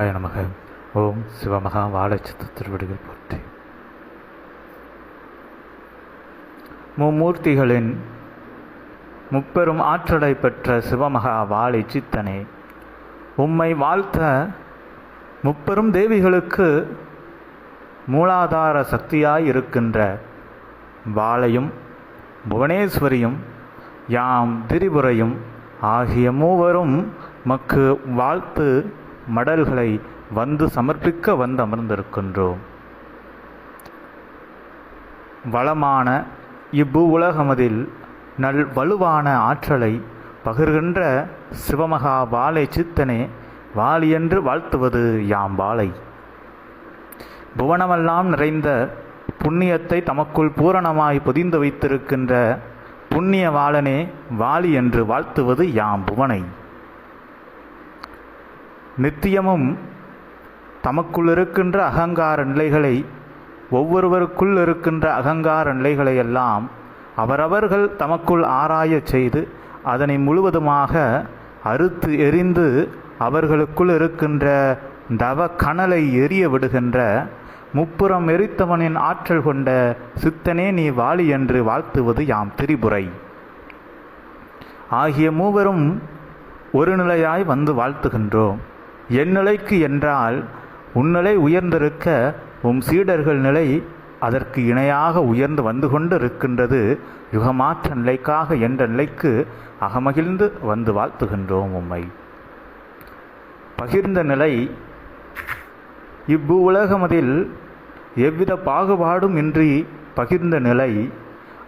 ஆய நமக. ஓம் சிவமகா வாழைச்சத்து திருவடிகள் போற்றி. மும்மூர்த்திகளின் முப்பெரும் ஆற்றலை பெற்ற சிவமகா வாழை சித்தனே உம்மை வாழ்த்த முப்பெரும் தேவிகளுக்கு மூலாதார சக்தியாய் இருக்கின்ற வாழையும் புவனேஸ்வரியும் யாம் திரிபுரையும் ஆகிய மூவரும் மக்கு வாழ்த்து மடல்களை வந்து சமர்ப்பிக்க வந்து அமர்ந்திருக்கின்றோம். வளமான இவ்வு உலகமதில் நல் வலுவான ஆற்றலை பகிர்கின்ற சிவமகா வாழை சித்தனே வாலியென்று வாழ்த்துவது யாம் வாழை. புவனமெல்லாம் நிறைந்த புண்ணியத்தை தமக்குள் பூரணமாய் பொதிந்து வைத்திருக்கின்ற புண்ணிய வாளனே வாலி என்று வாழ்த்துவது யாம் புவனை. நித்தியமும் தமக்குள் இருக்கின்ற அகங்கார நிலைகளை ஒவ்வொருவருக்குள் இருக்கின்ற அகங்கார நிலைகளை எல்லாம் அவரவர்கள் தமக்குள் ஆராயச் செய்து அதனை முழுவதுமாக அறுத்து எரிந்து அவர்களுக்குள் இருக்கின்ற தவ கனலை எரிய விடுகின்ற முப்புறம் எரித்தவனின் ஆற்றல் கொண்ட சித்தனே நீ வாழி என்று வாழ்த்துவது யாம் திரிபுரை. ஆகிய மூவரும் ஒரு நிலையாய் வந்து வாழ்த்துகின்றோம். என் நிலைக்கு என்றால் உன்னிலை உயர்ந்திருக்க உம் சீடர்கள் நிலை அதற்கு இணையாக உயர்ந்து வந்து கொண்டு இருக்கின்றது யுகமாற்ற நிலைக்காக என்ற நிலைக்கு அகமகிழ்ந்து வந்து வாழ்த்துகின்றோம் உம்மை. பகிர்ந்த நிலை இவ்வு உலகமதில் எவ்வித பாகுபாடும் இன்றி பகிர்ந்த நிலை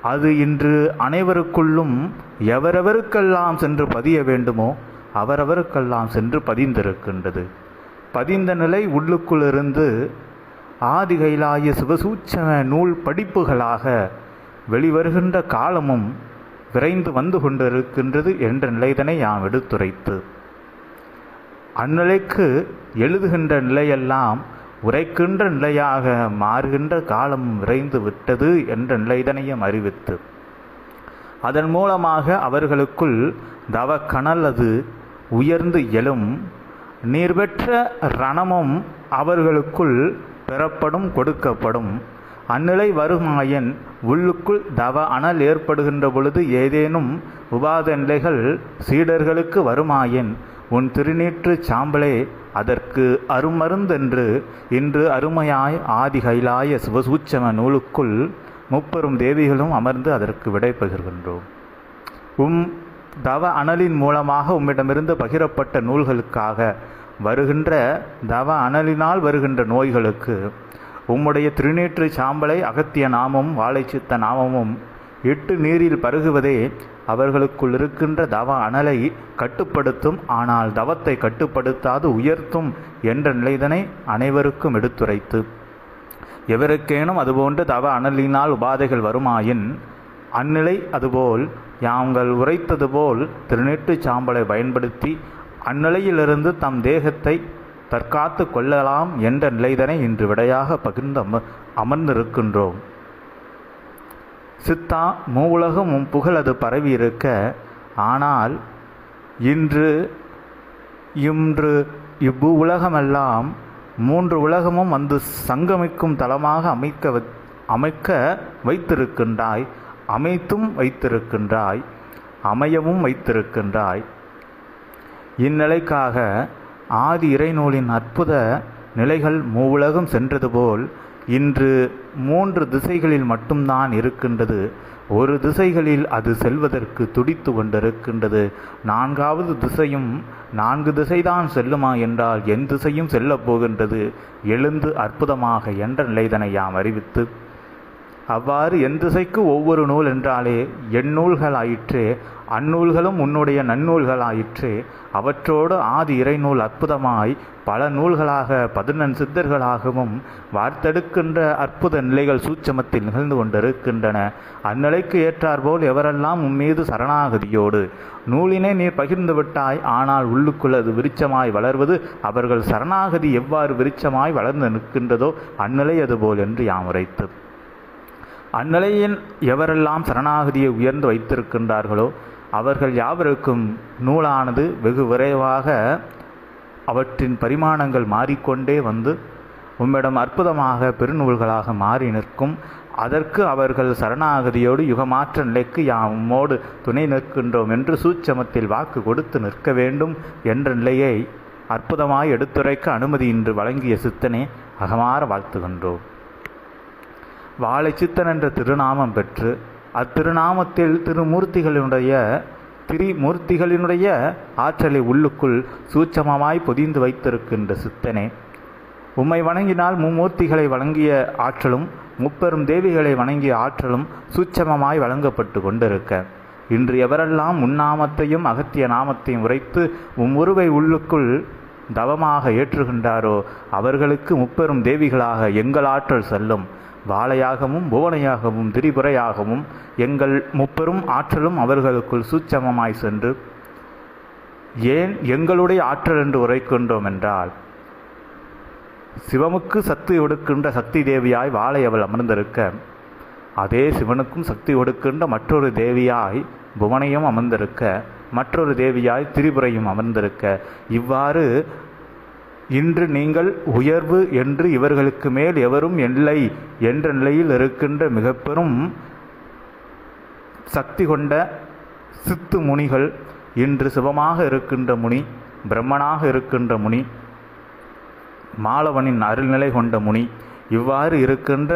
அது இன்று அனைவருக்குள்ளும் எவரவருக்கெல்லாம் சென்று பதிய வேண்டுமோ அவரவருக்கெல்லாம் சென்று பதிந்திருக்கின்றது. பதிந்த நிலை உள்ளுக்குள்ளிருந்து ஆதிகைலாய சிவசூட்சம நூல் படிப்புகளாக வெளிவருகின்ற காலமும் விரைந்து வந்து கொண்டிருக்கின்றது என்ற நிலைதனை யாம் எடுத்துரைத்து. அந்நிலைக்கு எழுதுகின்ற நிலையெல்லாம் உரைக்கின்ற நிலையாக மாறுகின்ற காலம் விரைந்து விட்டது என்ற நிலைதனையும் அறிவித்து. அதன் மூலமாக அவர்களுக்குள் தவ கனல் அது உயர்ந்து எழும் நீர் பெற்ற ரணமும் அவர்களுக்குள் பெறப்படும் கொடுக்கப்படும். அந்நிலை வருமாயின் உள்ளுக்குள் தவ அனல் ஏற்படுகின்ற பொழுது ஏதேனும் உபாத நிலைகள் சீடர்களுக்கு வருமாயின். உன் திருநீற்று சாம்பலே அதற்கு அருமருந்தென்று இன்று அருமையாய் ஆதி கைலாய சிவசூச்சம நூலுக்குள் முப்பெரும் தேவிகளும் அமர்ந்து அதற்கு விடை பகிர்கின்றோம் உம் தவ அனலின் மூலமாக உம்மிடமிருந்து பகிரப்பட்ட நூல்களுக்காக வருகின்ற தவ அனலினால் வருகின்ற நோய்களுக்கு உம்முடைய திருநீற்று சாம்பலை அகத்திய நாமமும் வாழைச்சித்த நாமமும் எட்டு நீரில் பருகுவதே அவர்களுக்குள் இருக்கின்ற தவ அனலை கட்டுப்படுத்தும். ஆனால் தவத்தை கட்டுப்படுத்தாது உயர்த்தும் என்ற நிலைதனை அனைவருக்கும் எடுத்துரைத்து எவருக்கேனும் அதுபோன்று தவ அனலினால் உபாதைகள் வருமாயின் அந்நிலை அதுபோல் யாங்கள் உரைத்தது போல் திருநீட்டு சாம்பலை பயன்படுத்தி அந்நிலையிலிருந்து தம் தேகத்தை தற்காத்து கொள்ளலாம் என்ற நிலைதனை இன்று விடையாக பகிர்ந்து அம அமர்ந்திருக்கின்றோம். சித்தா மூவுலகம் உம் புகழ் அது பரவி இருக்க ஆனால் இன்று இன்று இவ்வு உலகமெல்லாம் மூன்று உலகமும் வந்து சங்கமிக்கும் தளமாக அமைக்க அமைக்க வைத்திருக்கின்றாய். அமைத்தும் வைத்திருக்கின்றாய் அமையவும் வைத்திருக்கின்றாய். இந்நிலைக்காக ஆதி இறைநூலின் அற்புத நிலைகள் மூவுலகம் சென்றது போல் இன்று மூன்று திசைகளில் மட்டும்தான் இருக்கின்றது. ஒரு திசைகளில் அது செல்வதற்கு துடித்து கொண்டிருக்கின்றது. நான்காவது திசையும் நான்கு திசைதான் செல்லுமா என்றால் என் திசையும் செல்லப் போகின்றது. எழுந்து அற்புதமாக என்ற நிலைதனை யாம் அறிவித்து அவ்வாறு எந்திசைக்கு ஒவ்வொரு நூல் என்றாலே என் ஆயிற்று அந்நூல்களும் உன்னுடைய நன்னூல்களாயிற்றே. அவற்றோடு ஆதி இறைநூல் அற்புதமாய் பல நூல்களாக பதினெண் சித்தர்களாகவும் வார்த்தெடுக்கின்ற அற்புத நிலைகள் சூட்சமத்தில் நிகழ்ந்து கொண்டிருக்கின்றன. அந்நிலைக்கு ஏற்றாற்போல் எவரெல்லாம் உம்மீது சரணாகதியோடு நூலினை நீர் பகிர்ந்து விட்டாய் ஆனால் உள்ளுக்குள் அது விருச்சமாய் வளர்வது அவர்கள் சரணாகதி எவ்வாறு விருச்சமாய் வளர்ந்து நிற்கின்றதோ அந்நிலை அதுபோல் என்று யாம் உரைத்து அந்நிலையில் எவரெல்லாம் சரணாகதியை உயர்ந்து வைத்திருக்கின்றார்களோ அவர்கள் யாவருக்கும் நூலானது வெகு விரைவாக அவற்றின் பரிமாணங்கள் மாறிக்கொண்டே வந்து உம்மிடம் அற்புதமாக பெருநூல்களாக மாறி நிற்கும். அதற்கு அவர்கள் சரணாகதியோடு யுகமாற்ற நிலைக்கு யாம் உம்மோடு துணை நிற்கின்றோம் என்று சூட்சமத்தில் வாக்கு கொடுத்து நிற்க வேண்டும் என்ற நிலையை அற்புதமாய் எடுத்துரைக்க அனுமதி இன்று வழங்கிய சித்தனை அகமாற வாழ்த்துகின்றோம். வாழை சித்தன் என்ற திருநாமம் பெற்று அத்திருநாமத்தில் திருமூர்த்திகளினுடைய திரிமூர்த்திகளினுடைய ஆற்றலை உள்ளுக்குள் சூட்சமமாய் பொதிந்து வைத்திருக்கின்ற சித்தனே. உம்மை வணங்கினால் மும்மூர்த்திகளை வழங்கிய ஆற்றலும் முப்பெரும் தேவிகளை வணங்கிய ஆற்றலும் சூட்சமமாய் வழங்கப்பட்டு கொண்டிருக்க. இன்று எவரெல்லாம் உன்னாமத்தையும் அகத்திய நாமத்தையும் உரைத்து உம் உருவை உள்ளுக்குள் தவமாக ஏற்றுகின்றாரோ அவர்களுக்கு முப்பெரும் தேவிகளாக எங்கள் ஆற்றல் செல்லும். வாழையாகவும் புவனையாகவும் திரிபுரையாகவும் எங்கள் முப்பெரும் ஆற்றலும் அவர்களுக்குள் சூட்சமமாய் சென்று ஏன் எங்களுடைய ஆற்றல் என்று உரைக்கின்றோம் என்றால் சிவமுக்கு சக்தி ஒடுக்கின்ற சக்தி தேவியாய் வாழை அவள் அமர்ந்திருக்க அதே சிவனுக்கும் சக்தி ஒடுக்கின்ற மற்றொரு தேவியாய் புவனையும் அமர்ந்திருக்க மற்றொரு தேவியாய் திரிபுரையும் அமர்ந்திருக்க இவ்வாறு இன்று நீங்கள் உயர்வு என்று இவர்களுக்கு மேல் எவரும் இல்லை என்ற நிலையில் இருக்கின்ற மிக பெரும் சக்தி கொண்ட சித்து முனிகள் இன்று சிவமாக இருக்கின்ற முனி பிரம்மனாக இருக்கின்ற முனி மாலவனின் அருள்நிலை கொண்ட முனி இவ்வாறு இருக்கின்ற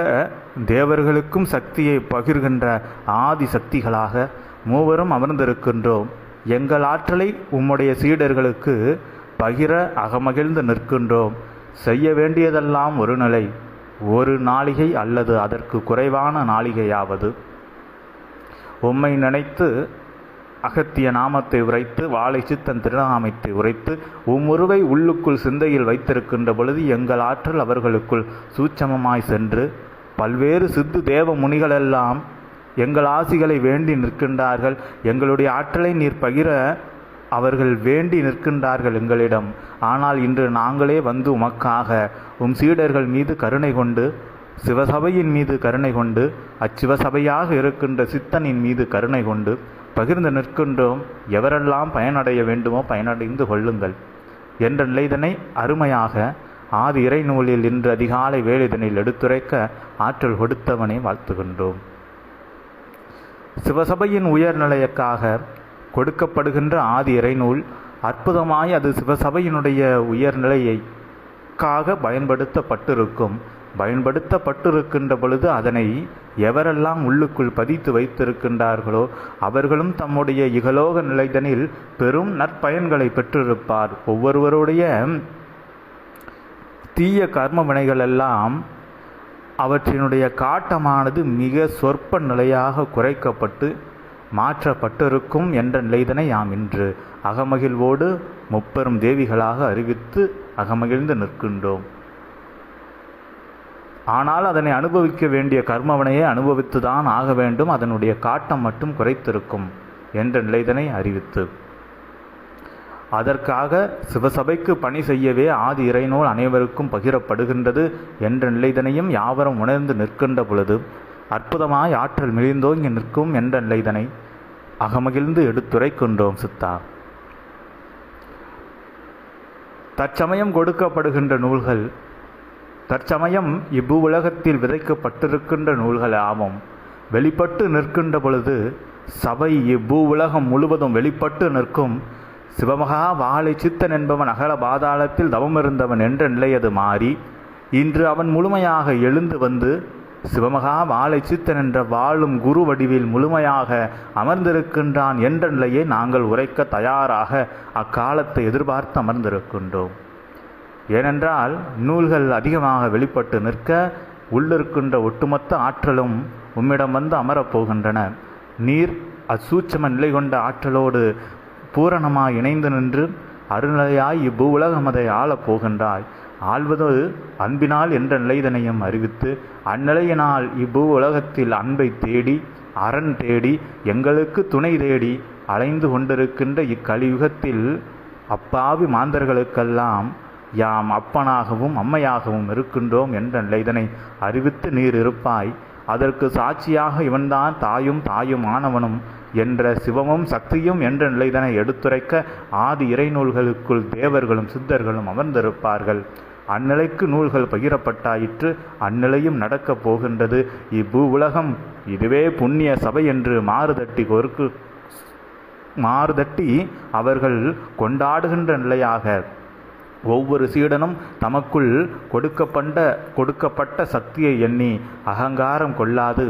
தேவர்களுக்கும் சக்தியை பகிர்கின்ற ஆதி சக்திகளாக மூவரும் அமர்ந்திருக்கின்றோம். எங்கள் ஆற்றலை உம்முடைய சீடர்களுக்கு பகிர அகமகிழ்ந்து நிற்கின்றோம். செய்ய வேண்டியதெல்லாம் ஒரு நிலை ஒரு நாளிகை அல்லது அதற்கு குறைவான நாளிகையாவது. உம்மை நினைத்து அகத்திய நாமத்தை உரைத்து வாழை சித்தன் திருநாமத்தை உரைத்து உம்முருவை உள்ளுக்குள் சிந்தையில் வைத்திருக்கின்ற பொழுது எங்கள் ஆற்றல் அவர்களுக்குள் சூட்சமமாய் சென்று பல்வேறு சித்து தேவ முனிகளெல்லாம் எங்கள் ஆசிகளை வேண்டி நிற்கின்றார்கள். எங்களுடைய ஆற்றலை நீர் பகிர அவர்கள் வேண்டி நிற்கின்றார்கள் எங்களிடம். ஆனால் இன்று நாங்களே வந்து உமக்காக உம் சீடர்கள் மீது கருணை கொண்டு சிவசபையின் மீது கருணை கொண்டு அச்சிவசபையாக இருக்கின்ற சித்தனின் மீது கருணை கொண்டு பகிர்ந்து நிற்கின்றோம். எவரெல்லாம் பயனடைய வேண்டுமோ பயனடைந்து கொள்ளுங்கள் என்ற நிலைதனை அருமையாக ஆதி இறை நூலில் இன்று அதிகாலை வேலைதனில் எடுத்துரைக்க ஆற்றல் கொடுத்தவனை வாழ்த்துகின்றோம். சிவசபையின் உயர்நிலையக்காக கொடுக்கப்படுகின்ற ஆதி இறைநூல் அற்புதமாய் அது சிவசபையினுடைய உயர்நிலையைக்காக பயன்படுத்தப்பட்டிருக்கும். பயன்படுத்தப்பட்டிருக்கின்ற பொழுது அதனை எவரெல்லாம் உள்ளுக்குள் பதித்து வைத்திருக்கின்றார்களோ அவர்களும் தம்முடைய இகலோக நிலைதனில் பெரும் நற்பயன்களை பெற்றிருப்பார். ஒவ்வொருவருடைய தீய கர்ம வினைகளெல்லாம் அவற்றினுடைய காட்டமானது மிக சொற்ப நிலையாக குறைக்கப்பட்டு மாற்றப்பட்டிருக்கும் என்ற நிலைதனை யாம் இன்று அகமகிழ்வோடு முப்பெரும் தேவிகளாக அறிவித்து அகமகிழ்ந்து நிற்கின்றோம். ஆனால் அதனை அனுபவிக்க வேண்டிய கர்மவனையை அனுபவித்துதான் ஆக வேண்டும். அதனுடைய காட்டம் மட்டும் குறைத்திருக்கும் என்ற நிலைதனை அறிவித்து. அதற்காக சிவசபைக்கு பணி செய்யவே ஆதி இறைநூல் அனைவருக்கும் பகிரப்படுகின்றது என்ற நிலைதனையும் யாவரும் உணர்ந்து நிற்கின்ற பொழுது அற்புதமாய் ஆற்றல் மிளிந்தோங்கி நிற்கும் என்ற நிலைதனை அகமகிழ்ந்து எடுத்துரைக்கின்றோம் சித்தா. தற்சமயம் கொடுக்கப்படுகின்ற நூல்கள் தற்சமயம் இவ்வு உலகத்தில் விதைக்கப்பட்டிருக்கின்ற நூல்கள் ஆகும் வெளிப்பட்டு நிற்கின்ற பொழுது சபை இவ்வு உலகம் முழுவதும் வெளிப்பட்டு நிற்கும். சிவமகா வாழை சித்தன் என்பவன் அகல பாதாளத்தில் தவமிருந்தவன் என்ற நிலையது மாறி இன்று அவன் முழுமையாக எழுந்து வந்து சிவமகா வாழை சித்தன் என்ற வாழும் குரு வடிவில் முழுமையாக அமர்ந்திருக்கின்றான் என்ற நிலையை நாங்கள் உரைக்க தயாராக அக்காலத்தை எதிர்பார்த்து அமர்ந்திருக்கின்றோம். ஏனென்றால் நூல்கள் அதிகமாக வெளிப்பட்டு நிற்க உள்ளிருக்கின்ற ஒட்டுமொத்த ஆற்றலும் உம்மிடம் வந்து அமரப்போகின்றன நீர் அசூட்சம நிலை கொண்ட ஆற்றலோடு பூரணமாய் இணைந்து நின்று அருநிலையாய் இப்பூ உலகம் அதை ஆளப் போகின்றாய். ஆள்வது அன்பினால் என்ற நிலைதனையும் அறிவித்து அந்நிலையினால் இப்பூ உலகத்தில் அன்பை தேடி அரண் தேடி எங்களுக்கு துணை தேடி அலைந்து கொண்டிருக்கின்ற இக்கலியுகத்தில் அப்பாவி மாந்தர்களுக்கெல்லாம் யாம் அப்பனாகவும் அம்மையாகவும் இருக்கின்றோம் என்ற நிலைதனை அறிவித்து நீர் இருப்பாய். அதற்கு சாட்சியாக இவன்தான் தாயும் தாயும் ஆனவனும் என்ற சிவமும் சக்தியும் என்ற நிலைதனை எடுத்துரைக்க ஆதி இறைநூல்களுக்குள் தேவர்களும் சித்தர்களும் அமர்ந்திருப்பார்கள். அந்நிலைக்கு நூல்கள் பகிரப்பட்டாயிற்று அந்நிலையும் நடக்கப் போகின்றது. இப்பூ உலகம் இதுவே புண்ணிய சபை என்று மாறுதட்டி கொருக்கு மாறுதட்டி அவர்கள் கொண்டாடுகின்ற நிலையாக ஒவ்வொரு சீடனும் தமக்குள் கொடுக்கப்பட்ட கொடுக்கப்பட்ட சக்தியை எண்ணி அகங்காரம் கொள்ளாது.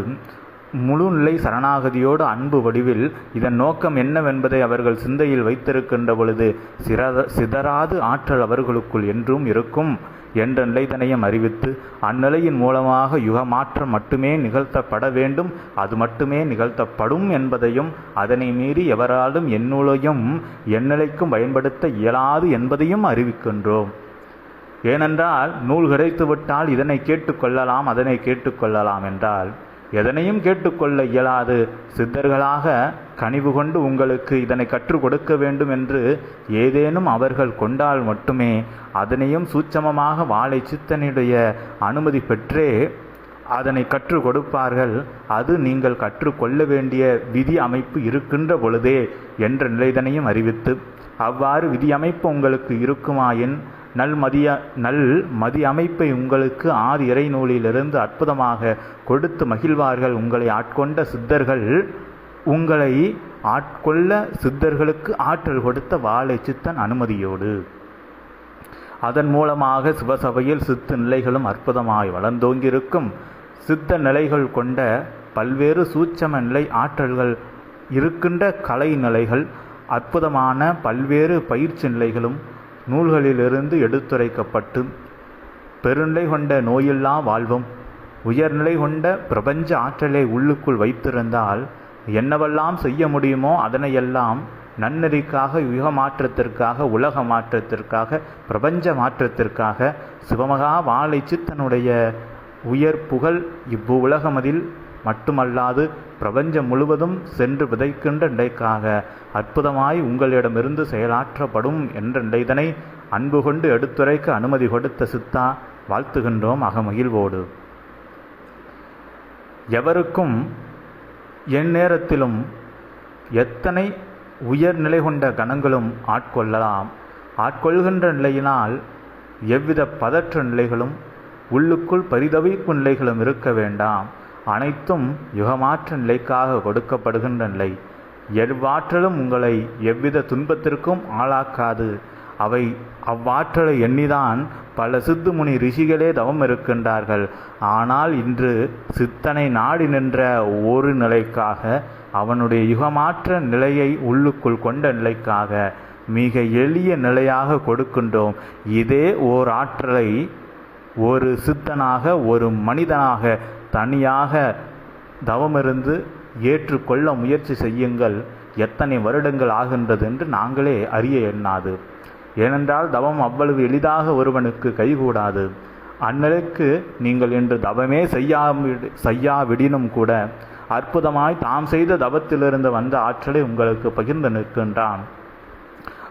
முழுநிலை சரணாகதியோடு அன்பு வடிவில் இதன் நோக்கம் என்னவென்பதை அவர்கள் சிந்தையில் வைத்திருக்கின்ற பொழுது சிறத சிதறாது ஆற்றல் அவர்களுக்குள் என்றும் இருக்கும் என்ற நிலைதனையும் அறிவித்து அந்நிலையின் மூலமாக யுகமாற்றம் மட்டுமே நிகழ்த்தப்பட வேண்டும் அது மட்டுமே நிகழ்த்தப்படும் என்பதையும் அதனை மீறி எவராலும் எந்நூலையும் எந்நிலைக்கும் பயன்படுத்த இயலாது என்பதையும் அறிவிக்கின்றோம். ஏனென்றால் நூல் கிடைத்துவிட்டால் இதனை கேட்டுக்கொள்ளலாம் அதனை கேட்டுக்கொள்ளலாம் என்றால் எதனையும் கேட்டுக்கொள்ள இயலாது. சித்தர்களாக கனிவு கொண்டு உங்களுக்கு இதனை கற்றுக் கொடுக்க வேண்டும் என்று ஏதேனும் அவர்கள் கொண்டால் மட்டுமே அதனையும் சூட்சமமாக வாழை சித்தனுடைய அனுமதி பெற்றே அதனை கற்றுக் கொடுப்பார்கள். அது நீங்கள் கற்றுக்கொள்ள வேண்டிய விதி அமைப்பு இருக்கின்ற பொழுதே என்ற நிலைதனையும் அறிவித்து அவ்வாறு விதி அமைப்பு உங்களுக்கு இருக்குமாயின் நல் மதிய நல் மதி அமைப்பை உங்களுக்கு ஆதி இறைநூலிலிருந்து அற்புதமாக கொடுத்து மகிழ்வார்கள். உங்களை ஆட்கொண்ட சித்தர்கள் உங்களை ஆட்கொள்ள சித்தர்களுக்கு ஆற்றல் கொடுத்த வாழை சித்தன் அனுமதியோடு. அதன் மூலமாக சிவசபையில் சித்து நிலைகளும் அற்புதமாய் வளர்ந்தோங்கியிருக்கும். சித்த நிலைகள் கொண்ட பல்வேறு சூட்சம நிலை ஆற்றல்கள் இருக்கின்ற கலை நிலைகள் அற்புதமான பல்வேறு பயிற்சி நிலைகளும் நூல்களிலிருந்து எடுத்துரைக்கப்பட்டு பெருநிலை கொண்ட நோயில்லா வாழ்வும் உயர்நிலை கொண்ட பிரபஞ்ச ஆற்றலை உள்ளுக்குள் வைத்திருந்தால் என்னவெல்லாம் செய்ய முடியுமோ அதனையெல்லாம் நன்னெறிக்காக யுக மாற்றத்திற்காக உலக மாற்றத்திற்காக பிரபஞ்ச மாற்றத்திற்காக சிவமகா வாழை சித்தனுடைய உயர் புகழ் இவ்வுலகமதில் மட்டுமல்லாது பிரபஞ்சம் முழுவதும் சென்று விதைக்கின்ற நிலைக்காக அற்புதமாய் உங்களிடமிருந்து செயலாற்றப்படும் என்ற நிலைதனை அன்பு கொண்டு எடுத்துரைக்க அனுமதி கொடுத்த சித்தா வாழ்த்துகின்றோம் அகமகிழ்வோடு. எவருக்கும் எந்நேரத்திலும் எத்தனை உயர்நிலை கொண்ட கணங்களும் ஆட்கொள்ளலாம். ஆட்கொள்கின்ற நிலையினால் எவ்வித பதற்ற நிலைகளும் உள்ளுக்குள் பரிதவிப்பு நிலைகளும் இருக்க வேண்டாம். அனைத்தும் யுகமாற்ற நிலைக்காக கொடுக்கப்படுகின்ற நிலை. எவ்வாற்றலும் உங்களை எவ்வித துன்பத்திற்கும் ஆளாக்காது. அவை அவ்வாற்றலை எண்ணிதான் பல சித்து முனி ரிஷிகளே தவம் இருக்கின்றார்கள். ஆனால் இன்று சித்தனை நாடி நின்ற ஒரு நிலைக்காக அவனுடைய யுகமாற்ற நிலையை உள்ளுக்குள் கொண்ட நிலைக்காக மிக எளிய நிலையாக கொடுக்கின்றோம். இதே ஓர் ஆற்றலை ஒரு சித்தனாக ஒரு மனிதனாக தனியாக தவமிருந்து ஏற்றுக்கொள்ள முயற்சி செய்யுங்கள். எத்தனை வருடங்கள் ஆகின்றது என்று நாங்களே அறிய எண்ணாது. ஏனென்றால் தவம் அவ்வளவு எளிதாக ஒருவனுக்கு கைகூடாது. அந்நிலைக்கு நீங்கள் இன்று தவமே செய்யாம செய்யாவிடினும் கூட அற்புதமாய் தாம் செய்த தவத்திலிருந்து வந்த ஆற்றலை உங்களுக்கு பகிர்ந்து நிற்கின்றான்.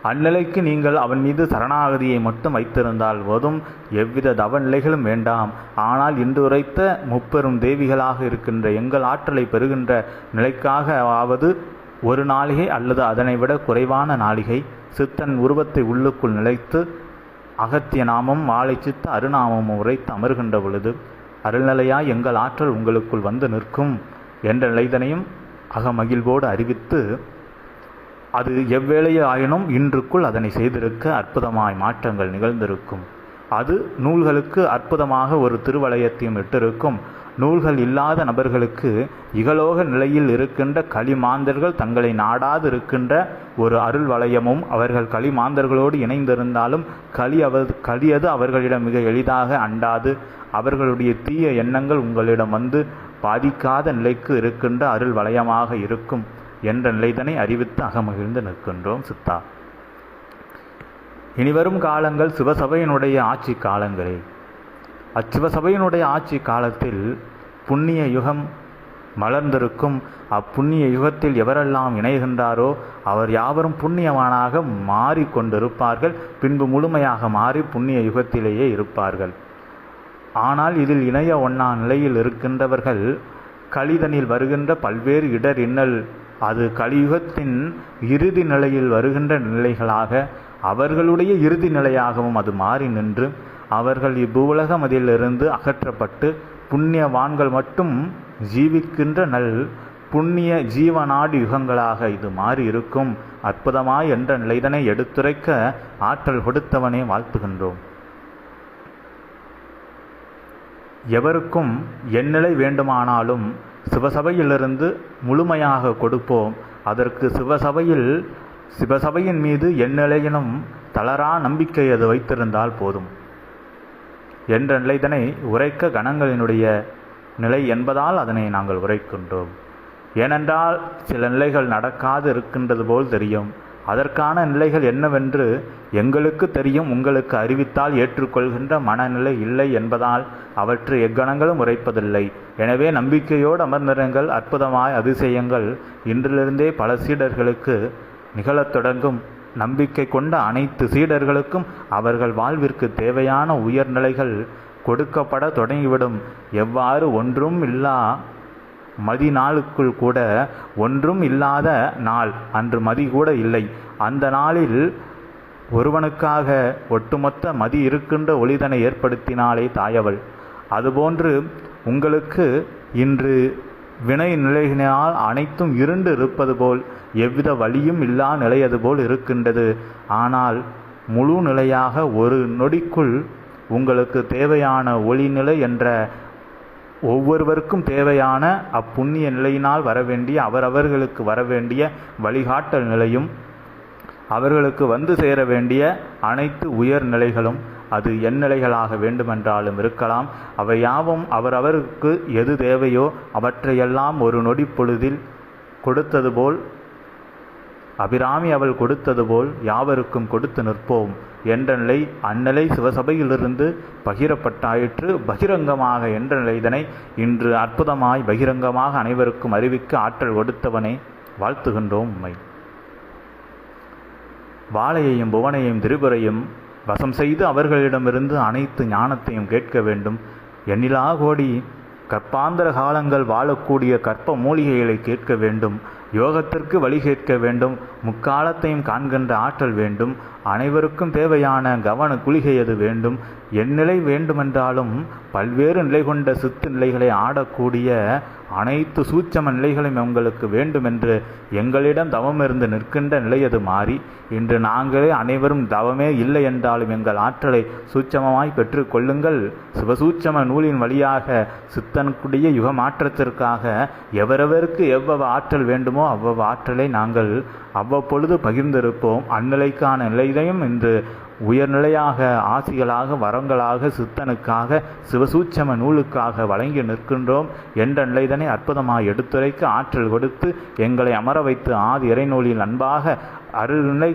அந்நிலைக்கு நீங்கள் அவன் மீது சரணாகதியை மட்டும் வைத்திருந்தால் வதும் எவ்வித தவ நிலைகளும் வேண்டாம். ஆனால் இன்று உரைத்த முப்பெரும் தேவிகளாக இருக்கின்ற எங்கள் ஆற்றலை பெறுகின்ற நிலைக்காக ஆவது ஒரு நாளிகை அல்லது அதனை விட குறைவான நாளிகை. சித்தன் உருவத்தை உள்ளுக்குள் நிலைத்து அகத்திய நாமம் வாழை சித்த அருநாமமும் உரைத்து அமர்கின்ற பொழுது அருள்நிலையாய் எங்கள் ஆற்றல் உங்களுக்குள் வந்து நிற்கும் என்ற நிலைதனையும் அகமகிழ்வோடு அறிவித்து அது எவ்வேளையே ஆயினும் இன்றுக்குள் அதனை செய்திருக்க அற்புதமாய் மாற்றங்கள் நிகழ்ந்திருக்கும். அது நூல்களுக்கு அற்புதமாக ஒரு திருவளையத்தையும் இட்டிருக்கும். நூல்கள் இல்லாத நபர்களுக்கு இகலோக நிலையில் இருக்கின்ற களிமாந்தர்கள் தங்களை நாடாது இருக்கின்ற ஒரு அருள் வளையமும் அவர்கள் களிமாந்தர்களோடு இணைந்திருந்தாலும் களி அவர் களியது அவர்களிடம் மிக எளிதாக அண்டாது. அவர்களுடைய தீய எண்ணங்கள் உங்களிடம் வந்து பாதிக்காத நிலைக்கு இருக்கின்ற அருள் வளையமாக இருக்கும். என்ற நிலைதனை அறிவித்து அகமகிழ்ந்து நிற்கின்றோம் சித்தா. இனிவரும் காலங்கள் சிவசபையினுடைய ஆட்சி காலங்களே. அச்சிவசபையினுடைய ஆட்சி காலத்தில் புண்ணிய யுகம் மலர்ந்திருக்கும். அப்புண்ணிய யுகத்தில் எவரெல்லாம் இணைகின்றாரோ அவர் யாவரும் புண்ணியவானாக மாறிக்கொண்டிருப்பார்கள். பின்பு முழுமையாக மாறி புண்ணிய யுகத்திலேயே இருப்பார்கள். ஆனால் இதில் இணைய ஒன்றா நிலையில் இருக்கின்றவர்கள் கலிதனில் வருகின்ற பல்வேறு இடர் இன்னல் அது கலியுகத்தின் இறுதி நிலையில் வருகின்ற நிலைகளாக அவர்களுடைய இறுதி நிலையாகவும் அது மாறி நின்று அவர்கள் இவ்வுலக அதிலிருந்து அகற்றப்பட்டு புண்ணியவான்கள் மட்டும் ஜீவிக்கின்ற நல் புண்ணிய ஜீவநாடு யுகங்களாக இது மாறி இருக்கும். அற்புதமாய் என்ற நிலைதனை எடுத்துரைக்க ஆற்றல் கொடுத்தவனே வாழ்த்துகின்றோம். எவருக்கும் எந்நிலை வேண்டுமானாலும் சிவசபையிலிருந்து முழுமையாக கொடுப்போம். அதற்கு சிவசபையில் சிவசபையின் மீது எந்நிலையினும் தளரா நம்பிக்கை அது வைத்திருந்தால் போதும். என்ற நிலைதனை உரைக்க கணங்களினுடைய நிலை என்பதால் அதனை நாங்கள் உரைக்கின்றோம். ஏனென்றால் சில நிலைகள் நடக்காது இருக்கின்றது போல் தெரியும். அதற்கான நிலைகள் என்னவென்று எங்களுக்கு தெரியும். உங்களுக்கு அறிவித்தால் ஏற்றுக்கொள்கின்ற மனநிலை இல்லை என்பதால் அவற்றை எக்கணங்களும் உரைப்பதில்லை. எனவே நம்பிக்கையோடு அமர்ந்திருங்கள். அற்புதமாய் அதிசயங்கள் இன்றிலிருந்தே பல சீடர்களுக்கு நிகழத் தொடங்கும். நம்பிக்கை கொண்ட அனைத்து சீடர்களுக்கும் அவர்கள் வாழ்விற்கு தேவையான உயர்நிலைகள் கொடுக்கப்பட தொடங்கிவிடும். எவ்வாறு ஒன்றும் இல்லா மதி நாளுக்குள் கூட ஒன்றும் இல்லாத நாள். அன்று மதி கூட இல்லை. அந்த நாளில் ஒருவனுக்காக ஒட்டுமொத்த மதி இருக்கின்ற ஒளிதனை ஏற்படுத்தினாலே தாயவள். அதுபோன்று உங்களுக்கு இன்று வினை நிலையினால் அனைத்தும் இருண்டு இருப்பது போல் எவ்வித வழியும் இல்லா நிலையது போல் இருக்கின்றது. ஆனால் முழு நிலையாக ஒரு நொடிக்குள் உங்களுக்கு தேவையான ஒளிநிலை என்ற ஒவ்வொருவருக்கும் தேவையான அப்புண்ணிய நிலையினால் வரவேண்டிய அவரவர்களுக்கு வரவேண்டிய வழிகாட்டல் நிலையும் அவர்களுக்கு வந்து சேர வேண்டிய அனைத்து உயர் நிலைகளும் அது எந்நிலைகளாக வேண்டுமென்றாலும் இருக்கலாம். அவை யாவும் அவரவருக்கு எது தேவையோ அவற்றையெல்லாம் ஒரு நொடி பொழுதில் கொடுத்தது போல் அபிராமி அவள் கொடுத்தது போல் யாவருக்கும் கொடுத்து நிற்போம். என்ற நிலை அந்நிலை சிவசபையிலிருந்து பகிரப்பட்டாயிற்று. பகிரங்கமாக என்ற நிலை இதனை இன்று அற்புதமாய் பகிரங்கமாக அனைவருக்கும் அறிவிக்க ஆற்றல் கொடுத்தவனே வாழ்த்துகின்றோம் உண்மை வாழையையும் புவனையும் திரிபுரையும் வசம் செய்து அவர்களிடமிருந்து அனைத்து ஞானத்தையும் கேட்க வேண்டும். எண்ணிலா கோடி கற்பாந்தர காலங்கள் வாழக்கூடிய கற்ப மூலிகைகளை கேட்க வேண்டும். யோகத்திற்கு வழி கேட்க வேண்டும் முக்காலத்தையும் காண்கின்ற ஆற்றல் வேண்டும் அனைவருக்கும் தேவையான கவன குளிகை அது வேண்டும் எந்நிலை வேண்டுமென்றாலும் பல்வேறு நிலை கொண்ட சித்து நிலைகளை ஆடக்கூடிய அனைத்து சூட்சம நிலைகளும் உங்களுக்கு வேண்டுமென்று எங்களிடம் தவம் இருந்து நிற்கின்ற நிலை அது மாறி இன்று நாங்களே அனைவரும் தவமே இல்லை என்றாலும் எங்கள் ஆற்றலை சூட்சமமாய் பெற்று கொள்ளுங்கள் சிவசூட்சம நூலின் வழியாக சித்தனுக்குடைய யுக மாற்றத்திற்காக எவரவருக்கு எவ்வளவு ஆற்றல் வேண்டுமோ அவ்வளவு ஆற்றலை நாங்கள் அவ்வப்பொழுது பகிர்ந்திருப்போம். அந்நிலைக்கான நிலையையும் இன்று உயர்நிலையாக ஆசிகளாக வரங்களாக சித்தனுக்காக சிவசூட்சம நூலுக்காக வழங்கி நிற்கின்றோம் என்ற நிலைதனை அற்புதமாக எடுத்துரைக்க ஆற்றல் கொடுத்து எங்களை அமர வைத்து ஆதி இறைநூலில் அன்பாக அருள்நிலை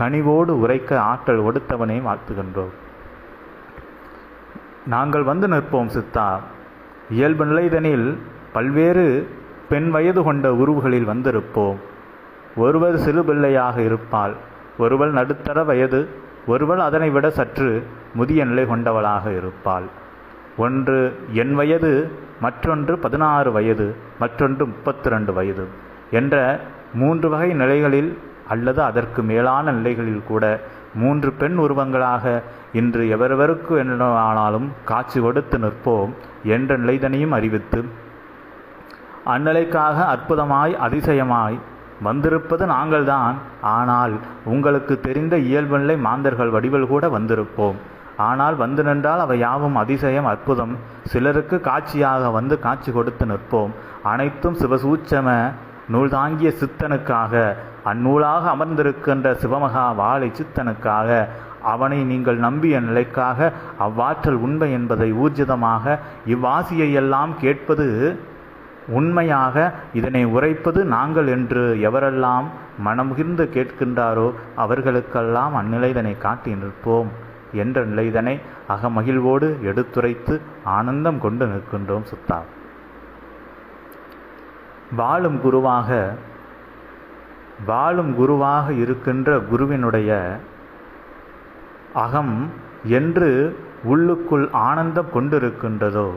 கனிவோடு உரைக்க ஆற்றல் கொடுத்தவனை வாழ்த்துகின்றோம். நாங்கள் வந்து நிற்போம் சித்தா. இயல்பு நிலைதனில் பல்வேறு பெண் வயது கொண்ட உருவுகளில் வந்திருப்போம். ஒருவர் சிறு பிள்ளையாக இருப்பாள் ஒருவள் நடுத்தர வயது ஒருவள் அதனை விட சற்று முதிய நிலை கொண்டவளாக இருப்பாள். ஒன்று என் வயது மற்றொன்று பதினாறு வயது மற்றொன்று முப்பத்தி ரெண்டு வயது என்ற மூன்று வகை நிலைகளில் அல்லது அதற்கு மேலான நிலைகளில் கூட மூன்று பெண் உருவங்களாக இன்று எவரவருக்கு ஆனாலும் காட்சி கொடுத்து நிற்போம் என்ற நிலைதனையும் அறிவித்து அந்நிலைக்காக அற்புதமாய் அதிசயமாய் வந்திருப்பது நாங்கள்தான். ஆனால் உங்களுக்கு தெரிந்த இயல்புநிலை மாந்தர்கள் வடிவில் கூட வந்திருப்போம். ஆனால் வந்து நின்றால் அவை யாவும் அதிசயம் அற்புதம். சிலருக்கு காட்சியாக வந்து காட்சி கொடுத்து நிற்போம். அனைத்தும் சிவசூட்சம நூல் தாங்கிய சித்தனுக்காக அந்நூலாக அமர்ந்திருக்கின்ற சிவமகா வாழை சித்தனுக்காக. அவனை நீங்கள் நம்பிய நிலைக்காக அவ்வாற்றல் உண்மை என்பதை ஊர்ஜிதமாக இவ்வாசியை எல்லாம் கேட்பது உண்மையாக இதனை உரைப்பது நாங்கள் என்று எவரெல்லாம் மனமுகிர்ந்து கேட்கின்றாரோ அவர்களுக்கெல்லாம் அந்நிலைதனை காட்டி நிற்போம் என்ற நிலைதனை அகமகிழ்வோடு எடுத்துரைத்து ஆனந்தம் கொண்டு நிற்கின்றோம் சுத்தா. வாழும் குருவாக வாழும் குருவாக இருக்கின்ற குருவினுடைய அகம் என்று உள்ளுக்குள் ஆனந்தம் கொண்டிருக்கின்றதோ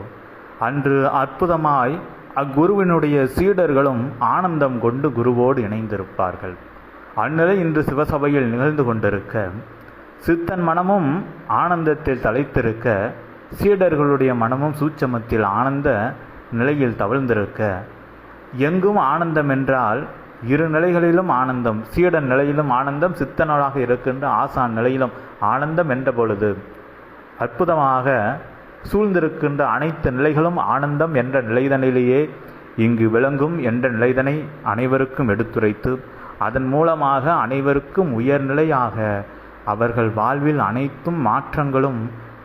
அன்று அற்புதமாய் அக்குருவினுடைய சீடர்களும் ஆனந்தம் கொண்டு குருவோடு இணைந்திருப்பார்கள். அந்நிலை இன்று சிவசபையில் நிகழ்ந்து கொண்டிருக்க சித்தன் மனமும் ஆனந்தத்தில் தலைத்திருக்க சீடர்களுடைய மனமும் சூட்சமத்தில் ஆனந்த நிலையில் தவழ்ந்திருக்க. எங்கும் ஆனந்தம் என்றால் இரு நிலைகளிலும் ஆனந்தம் சீடன் நிலையிலும் ஆனந்தம் சித்தனராக இருக்கின்ற ஆசான் நிலையிலும் ஆனந்தம் என்ற பொழுது அற்புதமாக சூழ்ந்திருக்கின்ற அனைத்து நிலைகளும் ஆனந்தம் என்ற நிலைதனிலேயே இங்கு விளங்கும் என்ற நிலைதனை அனைவருக்கும் எடுத்துரைத்து அதன் மூலமாக அனைவருக்கும் உயர்நிலையாக அவர்கள் வாழ்வில் அனைத்தும் மாற்றங்களும்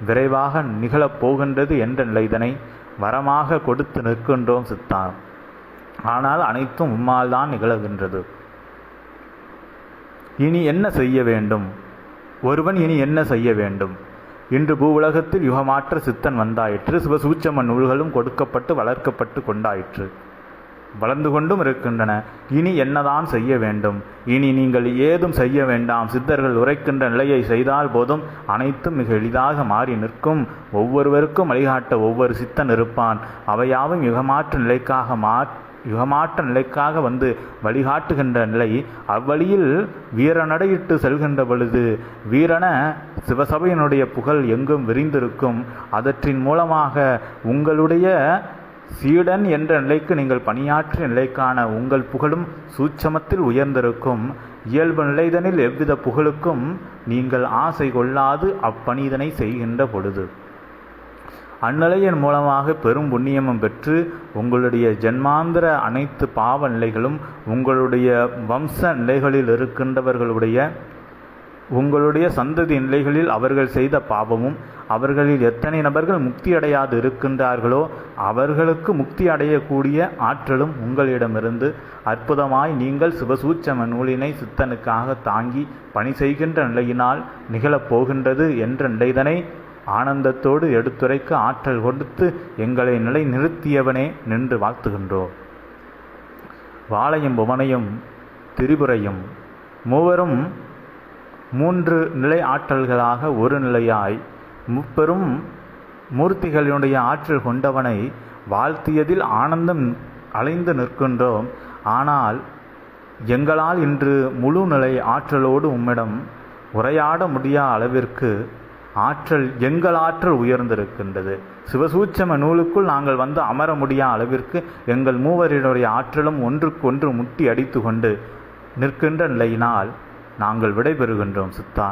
விரைவாக நிகழப் போகின்றது என்ற நிலைதனை வரமாக கொடுத்து நிற்கின்றோம் சித்தார் ஆனால் அனைத்தும் உம்மால் தான் நிகழ்கின்றது. இனி என்ன செய்ய வேண்டும்? ஒருவன் இனி என்ன செய்ய வேண்டும்? இன்று பூவுலகத்தில் யுகமாற்ற சித்தன் வந்தாயிற்று. சிவசூச்சம நூல்களும் கொடுக்கப்பட்டு வளர்க்கப்பட்டு கொண்டாயிற்று. வளர்ந்து கொண்டும் இருக்கின்றன. இனி என்னதான் செய்ய வேண்டும்? இனி நீங்கள் ஏதும் செய்ய வேண்டாம். சித்தர்கள் உரைக்கின்ற நிலையை செய்தால் போதும். அனைத்தும் மிக எளிதாக மாறி நிற்கும். ஒவ்வொருவருக்கும் வழிகாட்ட ஒவ்வொரு சித்தன் இருப்பான். அவையாவும் யுகமாற்ற நிலைக்காக மாற் யுகமாற்ற நிலைக்காக வந்து வழிகாட்டுகின்ற நிலை அவ்வழியில் வீரநடையிட்டு செல்கின்ற பொழுது வீரன சிவசபையினுடைய புகழ் எங்கும் விரிந்திருக்கும். அதற்றின் மூலமாக உங்களுடைய சீடன் என்ற நிலைக்கு நீங்கள் பணியாற்றிய நிலைக்கான உங்கள் புகழும் சூட்சமத்தில் உயர்ந்திருக்கும். இயல்பு நிலைதனில் எவ்வித புகழுக்கும் நீங்கள் ஆசை கொள்ளாது அப்பணிதனை செய்கின்ற பொழுது. அந்நிலையின் மூலமாக பெரும் புண்ணியமும் பெற்று உங்களுடைய ஜென்மாந்திர அனைத்து பாவ நிலைகளும் உங்களுடைய வம்ச நிலைகளில் இருக்கின்றவர்களுடைய உங்களுடைய சந்ததி நிலைகளில் அவர்கள் செய்த பாவமும் அவர்களில் எத்தனை நபர்கள் முக்தி அடையாது இருக்கின்றார்களோ அவர்களுக்கு முக்தி அடையக்கூடிய ஆற்றலும் உங்களிடமிருந்து அற்புதமாய் நீங்கள் சிவசூச்சம நூலினை சித்தனுக்காக தாங்கி பணி செய்கின்ற நிலையினால் நிகழப்போகின்றது என்ற நிலைதனை ஆனந்தத்தோடு எடுத்துரைக்க ஆற்றல் கொடுத்து எங்களை நிலை நிறுத்தியவனே நின்று வாழ்த்துகின்றோம் வாளையும் புவனையும் திரிபுரையும் மூவரும் மூன்று நிலை ஆற்றல்களாக ஒரு நிலையாய் முப்பெரும் மூர்த்திகளினுடைய ஆற்றல் கொண்டவனை வாழ்த்தியதில் ஆனந்தம் அலைந்து நிற்கின்றோம். ஆனால் எங்களால் இன்று முழு நிலை ஆற்றலோடு உம்மிடம் உரையாட முடியா அளவிற்கு ஆற்றல் எங்கள் ஆற்றல் உயர்ந்திருக்கின்றது. சிவசூட்சம நூலுக்குள் நாங்கள் வந்து அமர முடியா அளவிற்கு எங்கள் மூவரினுடைய ஆற்றலும் ஒன்றுக்கொன்று முட்டி அடித்து கொண்டு நிற்கின்ற நிலையினால் நாங்கள் விடைபெறுகின்றோம் சித்தா.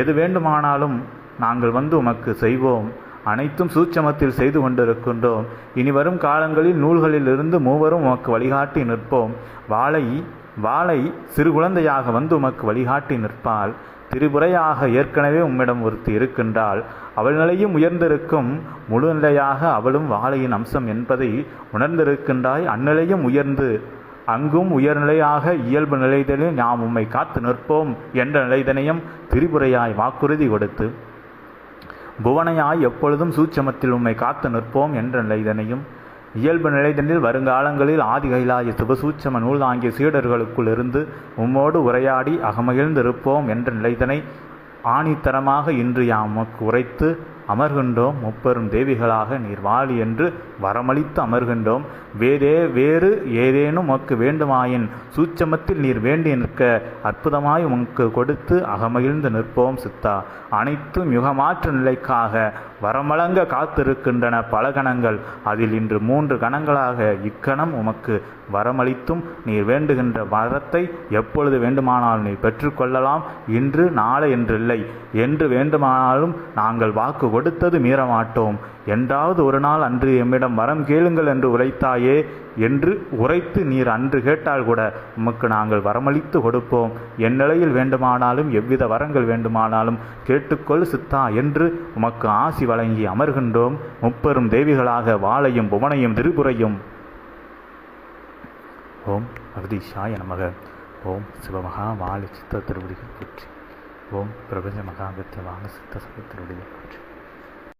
எது வேண்டுமானாலும் நாங்கள் வந்து உமக்கு செய்வோம். அனைத்தும் சூட்சமத்தில் செய்து கொண்டிருக்கின்றோம். இனி வரும் காலங்களில் நூல்களிலிருந்து மூவரும் உமக்கு வழிகாட்டி நிற்போம். வாளை வாளை சிறு குழந்தையாக வந்து உமக்கு வழிகாட்டி நிற்பால் திரிபுறையாக ஏற்கனவே உம்மிடம் ஒருத்தி இருக்கின்றாள். அவள் நிலையும் உயர்ந்திருக்கும். முழு நிலையாக அவளும் வாழையின் அம்சம் என்பதை உணர்ந்திருக்கின்றாய். அந்நிலையும் உயர்ந்து அங்கும் உயர்நிலையாக இயல்பு நிலைதலில் நாம் உம்மை காத்து நிற்போம் என்ற நிலைதனையும் திரிபுரையாய் வாக்குறுதி கொடுத்து புவனையாய் எப்பொழுதும் சூட்சமத்தில் உம்மை காத்து நிற்போம் என்ற நிலைதனையும் இயல்பு நிலைதனில் வருங்காலங்களில் ஆதி கைலாய சிவசூட்சம நூல் தாங்கிய சீடர்களுக்குள் இருந்து உம்மோடு உரையாடி அகமகிழ்ந்திருப்போம் என்ற நிலைதனை ஆணித்தரமாக இன்று யாம் உரைத்து அமர்கின்றோம். முப்பெரும் தேவிகளாக நீர் வாழி என்று வரமளித்து அமர்கின்றோம். வேறே வேறு ஏதேனும் உமக்கு வேண்டுமாயின் சூட்சமத்தில் நீர் வேண்டி நிற்க அற்புதமாய் உமக்கு கொடுத்து அகமகிழ்ந்து நிற்போம் சித்தா. அனைத்தும் யுகமாற்று நிலைக்காக வரமளங்க காத்திருக்கின்றன பல கணங்கள். அதில் இன்று மூன்று கணங்களாக இக்கணம் உமக்கு வரமளித்தும் நீர் வேண்டுகின்ற வரத்தை எப்பொழுது வேண்டுமானாலும் நீ பெற்றுக்கொள்ளலாம் இன்று நாளை என்றில்லை. என்று வேண்டுமானாலும் நாங்கள் வாக்கு கொடுத்தது மீறமாட்டோம். என்றாவது ஒரு நாள் அன்று எம்மிடம் வரம் கேளுங்கள் என்று உரைத்தாயே என்று உரைத்து நீர் அன்று கேட்டால் கூட உமக்கு நாங்கள் வரமளித்து கொடுப்போம். என் நிலையில் வேண்டுமானாலும் எவ்வித வரங்கள் வேண்டுமானாலும் கேட்டுக்கொள் சித்தா என்று உமக்கு ஆசி வழங்கி அமர்கின்றோம். முப்பெரும் தேவிகளாக வாளையும் புவனையும் திரிபுரையும். ஓம் அகதீஷாய நமக. ஓம் சிவமகா வாழை சித்த திருவடிகள் போற்றி. ஓம் பிரபஞ்ச மகாபத்திய வாங்க சித்த சபை திருவடிகள் போற்றி.